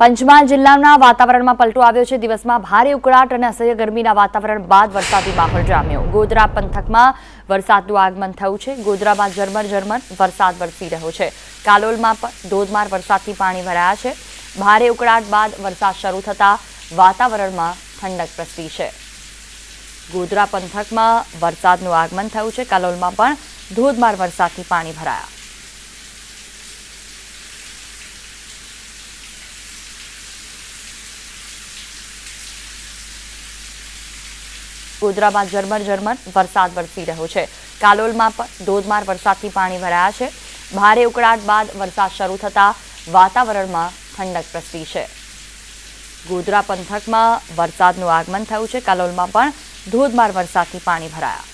પંચમહાલ જિલ્લાના વાતાવરણમાં પલટો આવ્યો છે. દિવસમાં ભારે ઉકળાટ અને અસહ્ય ગરમીના વાતાવરણ બાદ વરસાદી માહોલ જામ્યો. ગોધરા પંથકમાં વરસાદનું આગમન થયું છે. ગોધરામાં ઝરમર ઝરમર વરસાદ વરસી રહ્યો છે. કાલોલમાં પણ ધોધમાર વરસાદથી પાણી ભરાયા છે. ભારે ઉકળાટ બાદ વરસાદ શરૂ થતાં વાતાવરણમાં ઠંડક પ્રસરી છે. ગોધરા પંથકમાં વરસાદનું આગમન થયું છે. કાલોલમાં પણ ધોધમાર વરસાદથી પાણી ભરાયા. ગોધરામાં ઝરમર ઝરમર વરસાદ વરસી રહ્યો છે. કાલોલમાં પણ ધોધમાર વરસાદથી પાણી ભરાયા છે. ભારે ઉકળાટ બાદ વરસાદ શરૂ થતાં વાતાવરણમાં ઠંડક પ્રસરી છે. ગોધરા પંથકમાં વરસાદનું આગમન થયું છે. કાલોલમાં પણ ધોધમાર વરસાદથી પાણી ભરાયા.